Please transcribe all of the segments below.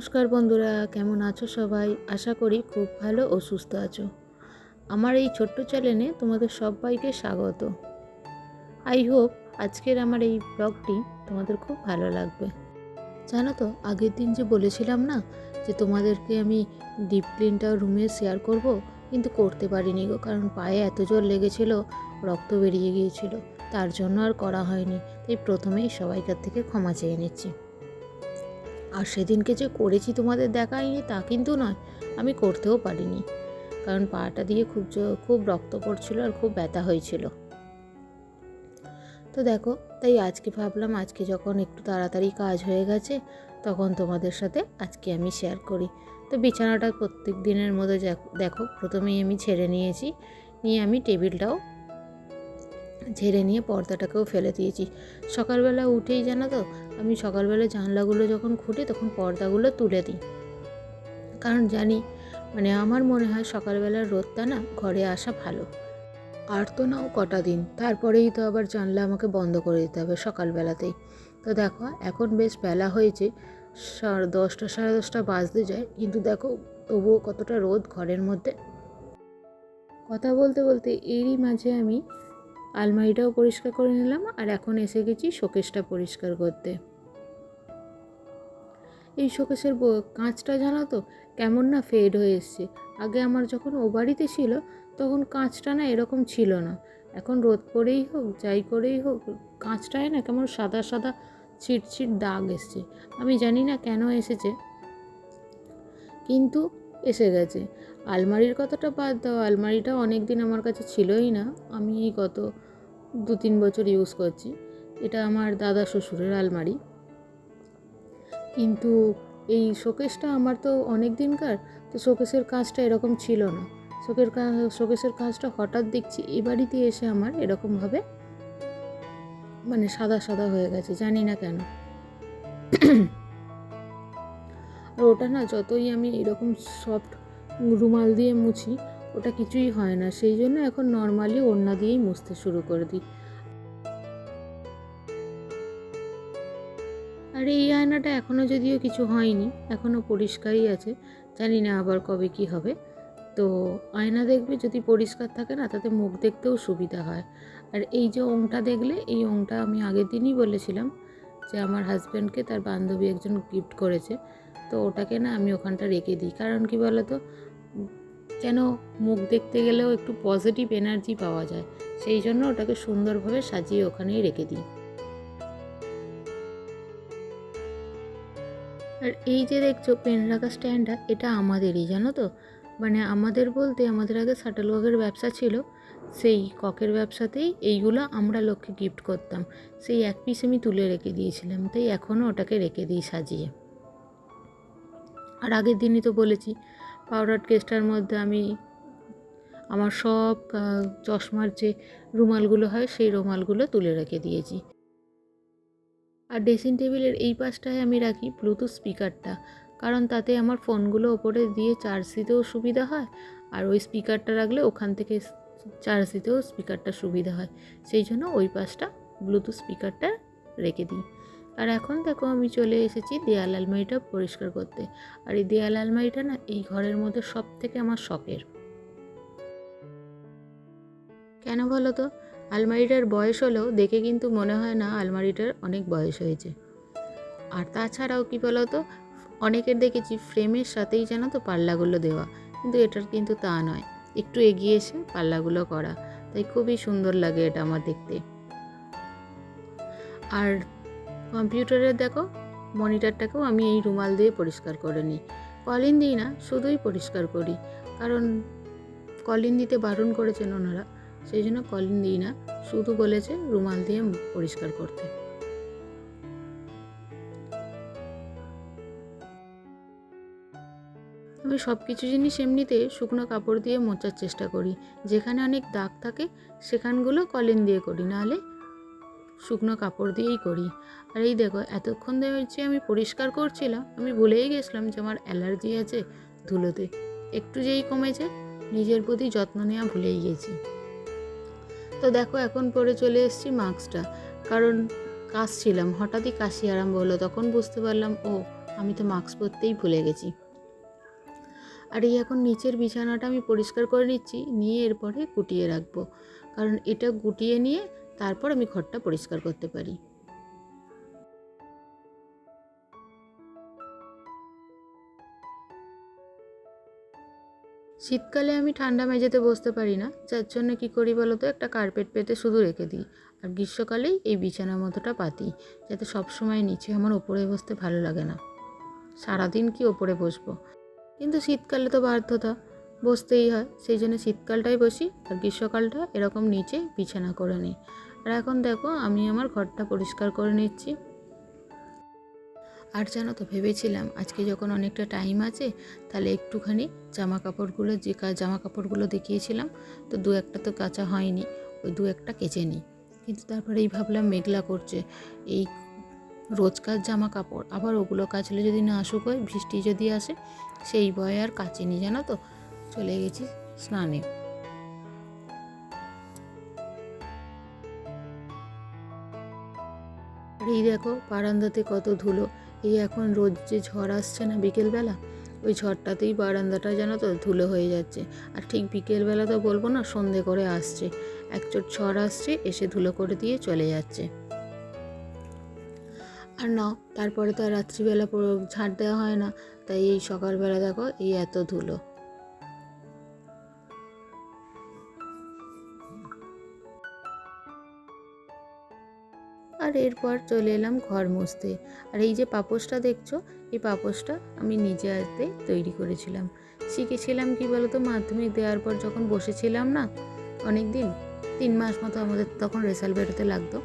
নমস্কার বন্ধুরা, কেমন আছো সবাই? আশা করি খুব ভালো ও সুস্থ আছো। আমার এই ছোট্ট চ্যানেলে তোমাদের সবাইকে স্বাগত। আই হোপ আজকের আমার এই ব্লগটি তোমাদের খুব ভালো লাগবে। জানো তো, আগের দিন যে বলেছিলাম না, যে তোমাদেরকে আমি ডিপ ক্লিনটা রুমে শেয়ার করব, কিন্তু করতে পারিনি গো, কারণ পায়ে এত জোর লেগেছিল, রক্ত বেরিয়ে গিয়েছিল। তার জন্য আর করা হয়নি। তাই প্রথমেই সবাইকার থেকে ক্ষমা চেয়ে নিচ্ছি। আর সেদিনকে যে করেছি তোমাদের দেখাইনি তা কিন্তু নয়, আমি করতেও পারিনি। কারণ পাটা দিয়ে খুব খুব রক্ত পড়ছিল আর খুব ব্যথা হয়েছিল। তো দেখো, তাই আজকে ভাবলাম, আজকে যখন একটু তাড়াতাড়ি কাজ হয়ে গেছে, তখন তোমাদের সাথে আজকে আমি শেয়ার করি। তো বিছানাটা প্রত্যেক দিনের মতো দেখো, প্রথমেই আমি ছেড়ে নিয়েছি, নিয়ে আমি টেবিলটাও ঝেড়ে নিয়ে পর্দাটাকেও ফেলে দিয়েছি। সকালবেলা উঠেই জানো তো, আমি সকালবেলা জানলাগুলো যখন খুঁটি তখন পর্দাগুলো তুলে দিই। কারণ জানি মানে আমার মনে হয় সকালবেলার রোদটা না ঘরে আসা ভালো। আর তো নাও কটা দিন, তারপরেই তো আবার জানলা আমাকে বন্ধ করে দিতে হবে সকালবেলাতেই। তো দেখো, এখন বেশ বেলা হয়েছে দশটা, সাড়ে দশটা বাজতে যায়, কিন্তু দেখো তবুও কতটা রোদ ঘরের মধ্যে। কথা বলতে বলতে এরই মাঝে আমি আলমারিটাও পরিষ্কার করে নিলাম আর এখন এসে গেছি শোকেসটা পরিষ্কার করতে। এই শোকেসের কাঁচটা জানো তো, কেমন না ফেড হয়ে এসছে। আগে আমার যখন ও বাড়িতে ছিল, তখন কাঁচটা না এরকম ছিল না। এখন রোদ করেই হোক, যাই করেই হোক, কাঁচটায় না কেমন সাদা সাদা ছিট ছিট দাগ এসছে। আমি জানি না কেন এসেছে। কিন্তু এসে গেছে। আলমারির কথাটা বাদ দাও। আলমারিটা অনেক দিন আমার কাছে ছিলই না। আমি এই গত দু তিন বছর ইউজ করছি। এটা আমার দাদা শ্বশুরের আলমারি। কিন্তু এই শোকেসটা আমার তো অনেক দিনকার তো শোকেসের কাজটা এরকম ছিল না। শোকের কাজ শোকেসের কাজটা হঠাৎ দেখছি এ বাড়িতে এসে আমার এরকমভাবে মানে সাদা সাদা হয়ে গেছে। জানি না কেন। আর ওটা না যতই আমি এরকম সফট রুমাল দিয়ে মুছি, ওটা কিছুই হয় না। সেই জন্য এখন নর্মালি ওড়না দিয়েই মুছতে শুরু করে দিই। আর এই আয়নাটা এখনও যদিও কিছু হয়নি এখনও পরিষ্কারই আছে, জানি না আবার কবে কি হবে। তো আয়না দেখবে যদি পরিষ্কার থাকে না, তাতে মুখ দেখতেও সুবিধা হয়। আর এই যে ওংটা দেখলে, এই ওংটা আমি আগের দিনই বলেছিলাম যে আমার হাজব্যান্ডকে তার বান্ধবী একজন গিফট করেছে। তো ওটাকে না আমি ওখানটা রেখে দিই। কারণ কি বলো তো যেন মুখ দেখতে গেলেও একটু পজিটিভ এনার্জি পাওয়া যায়। সেই জন্য ওটাকে সুন্দরভাবে সাজিয়ে ওখানেই রেখে দিই। আর এই যে দেখছ পেন রাখা স্ট্যান্ডটা এটা আমাদেরই, জানো তো? মানে আমাদের বলতে আমাদের আগে শাটল ওয়াকের ব্যবসা ছিল। সেই ককের ব্যবসাতেই এইগুলো আমরা লোককে গিফট করতাম। সেই এক পিস আমি তুলে রেখে দিয়েছিলাম। তাই এখনও ওটাকে রেখে দিই সাজিয়ে। আর আগের দিনই তো বলেছি পাউডার কেসটার মধ্যে আমি আমার সব চশমার যে রুমালগুলো হয় সেই রুমালগুলো তুলে রেখে দিয়েছি। আর ড্রেসিং টেবিলের এই পাশটায় আমি রাখি ব্লুটুথ স্পিকারটা কারণ তাতে আমার ফোনগুলো ওপরে দিয়ে চার্জ দিতেও সুবিধা হয়, আর ওই স্পিকারটা রাখলে ওখান থেকে চার্জ দিতেও স্পিকারটা সুবিধা হয়। সেই জন্য ওই পাশটা ব্লুটুথ স্পিকারটা রেখে দিই। আর এখন দেখো আমি চলে এসেছি দেয়াল আলমারিটা পরিষ্কার করতে। আর এই দেয়াল আলমারিটা না এই ঘরের মধ্যে সব থেকে আমার শখের। কেন বলো তো? আলমারিটার বয়স হলেও দেখে কিন্তু মনে হয় না আলমারিটার অনেক বয়স হয়েছে। আর তাছাড়াও কি বলো তো? অনেকের দেখেছি ফ্রেমের সাথেই যেন তো পাল্লাগুলো দেওয়া। কিন্তু এটার কিন্তু তা নয়। একটু এগিয়ে এসে পাল্লাগুলো করা। তাই খুবই সুন্দর লাগে এটা আমার দেখতে। আর কম্পিউটারের দেখো, মনিটরটাকেও আমি এই রুমাল দিয়ে পরিষ্কার করে নিই। কলিন দিই না, শুধুই পরিষ্কার করি। কারণ কলিন দিতে বারণ করেছেন ওনারা, সেই জন্য কলিন দিই না, শুধু বলেছে রুমাল দিয়ে পরিষ্কার করতে। আমি সব কিছু জিনিস এমনিতে শুকনো কাপড় দিয়ে মোচার চেষ্টা করি। যেখানে অনেক দাগ থাকে, সেখানগুলো কলিন দিয়ে করি। নাহলে শুকনো কাপড় দিয়েই করি। আর এই দেখো, এতক্ষণ যে আমি পরিষ্কার করছিলাম, আমি ভুলেই গেছিলাম যে আমার অ্যালার্জি আছে ধুলোতে। একটু যেই কমেছে, নিজের প্রতি যত্ন নেওয়া ভুলেই গেছি। তো দেখো, এখন পরে চলে এসেছি মাস্কটা। কারণ কাশছিলাম, হঠাৎই কাশি আরম্ভ হলো, তখন বুঝতে পারলাম, ও, আমি তো মাস্ক পরতেই ভুলে গেছি। আর এই এখন নিচের বিছানাটা আমি পরিষ্কার করে নিচ্ছি, নিয়ে এরপরে গুটিয়ে রাখব। কারণ এটা গুটিয়ে নিয়ে তারপর আমি ঘরটা পরিষ্কার করতে পারি। শীতকালে আমি ঠান্ডা মেঝেতে বসতে পারি না, যার জন্য কি করি বলো তো, একটা কার্পেট পেতে শুধু রেখে দিই। আর গ্রীষ্মকালেই এই বিছানার মতোটা পাতি, যাতে সবসময় নিচে আমার ওপরে বসতে ভালো লাগে না। সারাদিন কি ওপরে বসবো? কিন্তু শীতকালে তো বাধ্যতা, বসতেই হয়। সেই জন্য শীতকালটাই বসি, আর গ্রীষ্মকালটা এরকম নিচে বিছানা করে নিই। আর এখন দেখো, আমি আমার ঘরটা পরিষ্কার করে নিচ্ছি। আর জানো তো, ভেবেছিলাম আজকে যখন অনেকটা টাইম আছে, তাহলে একটুখানি জামা কাপড়গুলো যে জামা কাপড়গুলো দেখিয়েছিলাম, তো দু একটা তো কাঁচা হয়নি, ওই দু একটা কেচে নিই। কিন্তু তারপরে এই ভাবলাম মেঘলা করছে। এই রোজকার জামা কাপড় আবার ওগুলো কাচলে যদি না আসুক হয়, বৃষ্টি যদি আসে, সেই ভয়ে আর কাচিনি, জানো তো? চলে গেছি স্নানে। এই দেখো বারান্দাতে কত ধুলো। এই এখন রোজ যে ঝড় আসছে না বিকেলবেলা, ওই ঝড়টাতেই বারান্দাটা যেন তো ধুলো হয়ে যাচ্ছে। আর ঠিক বিকেলবেলা তো বলব না, সন্ধে করে আসছে। এক চোট ঝড় আসছে, এসে ধুলো করে দিয়ে চলে যাচ্ছে। আর না, তারপরে তো আর রাত্রিবেলা ঝাড় দেওয়া হয় না। তাই এই সকালবেলা দেখো, এই এত ধুলো। আর এরপর চলে এলাম ঘর মুছতে। আর এই যে পাপোশটা দেখছ, এই পাপোশটা আমি নিজে হাতে তৈরি করেছিলাম। শিখেছিলাম কি বলতো, মাধ্যমিক দেওয়ার পর যখন বসেছিলাম না অনেক দিন তিন মাস মতো আমাদের তখন রেজাল্ট বেরোতে লাগতো,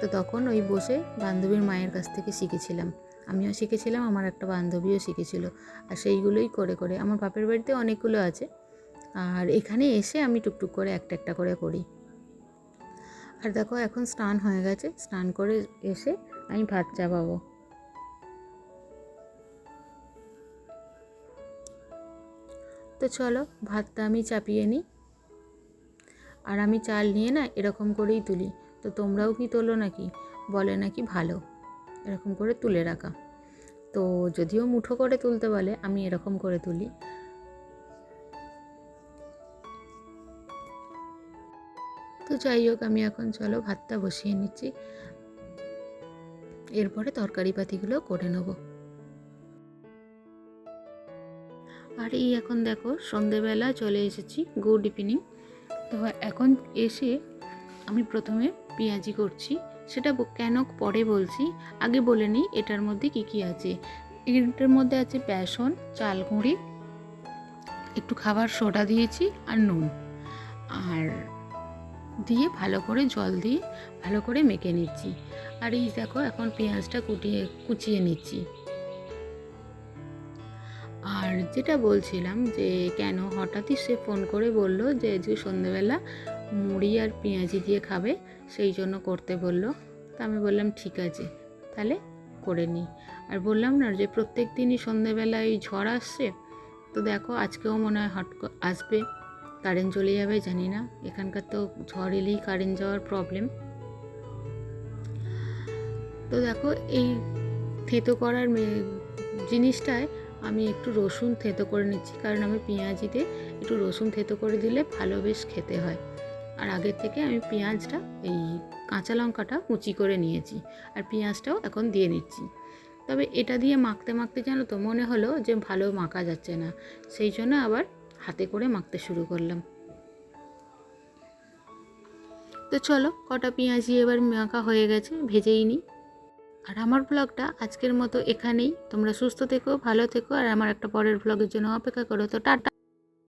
তো তখন ওই বসে বান্ধবীর মায়ের কাছ থেকে শিখেছিলাম। আমিও শিখেছিলাম, আমার একটা বান্ধবীও শিখেছিল। আর সেইগুলোই করে করে, আমার বাপের বাড়িতে অনেকগুলো আছে। আর এখানে এসে আমি টুকটুক করে একটা একটা করে করি। আর দেখো এখন স্নান হয়ে গেছে। স্নান করে এসে আমি ভাত চাপাবো। তো চলো, ভাতটা আমি চাপিয়ে নিই। আর আমি চাল নিয়ে না এরকম করেই তুলি। তো তোমরাও কি তোলো নাকি? বলে নাকি ভালো। এরকম করে তুলে রাখা। তো যদিও মুঠো করে তুলতে বলে, আমি এরকম করে তুলি। তো যাই হোক, আমি এখন চলো ভাতটা বসিয়ে নিচ্ছি। এরপরে তরকারি পাতিগুলো করে নেব। আর এই এখন দেখো, সন্ধেবেলা চলে এসেছি গুড ইভিনিং। তো এখন এসে আমি প্রথমে পেঁয়াজি করছি। সেটা কেন পরে বলছি? আগে বলে নিই, এটার মধ্যে কি কি আছে? এটার মধ্যে আছে বেসন, চাল গুঁড়ি একটু খাবার সোডা দিয়েছি আর নুন। আর দিয়ে ভালো করে জল দিয়ে ভালো করে মেখে নিচ্ছি। আর এই দেখো এখন পেঁয়াজটা কুটিয়ে, কুচিয়ে নিচ্ছি। আর যেটা বলছিলাম যে কেন হঠাৎই সে ফোন করে বলল যে আজকে সন্ধেবেলা মুড়ি আর পেঁয়াজি দিয়ে খাবে, সেই জন্য করতে বলল। তা আমি বললাম, ঠিক আছে, তাহলে করে নিই আর বললাম না যে প্রত্যেক দিনই সন্ধেবেলা এই ঝড় আসছে, তো দেখো আজকেও মনে হয় হট আসবে। কারেন্ট চলে যাবে, জানি না। এখানকার তো ঝড় এলেই কারেন্ট যাওয়ার প্রবলেম তো দেখো, এই থেতো করার জিনিসটায় আমি একটু রসুন থেতো করে নিচ্ছি, কারণ আমি পেঁয়াজিতে একটু রসুন থেতো করে দিলে ভালো বেশ খেতে হয়। আর আগের থেকে আমি পেঁয়াজটা, এই কাঁচা লঙ্কাটা কুচি করে নিয়েছি, আর পেঁয়াজটাও এখন দিয়ে নিচ্ছি তবে এটা দিয়ে মাখতে মাখতে জানো তো মনে হলো যে ভালো মাখা যাচ্ছে না। সেই জন্য আবার হাতে করে মাখতে শুরু করলাম। তো চলো, কটা পেঁয়াজি এবার মাখা হয়ে গেছে, ভেজেই নিই। আর আমার ব্লগটা আজকের মতো এখানেই। তোমরা সুস্থ থেকো, ভালো থেকো, আর আমার একটা পরের ব্লগের জন্য অপেক্ষা করো। তো টাটা।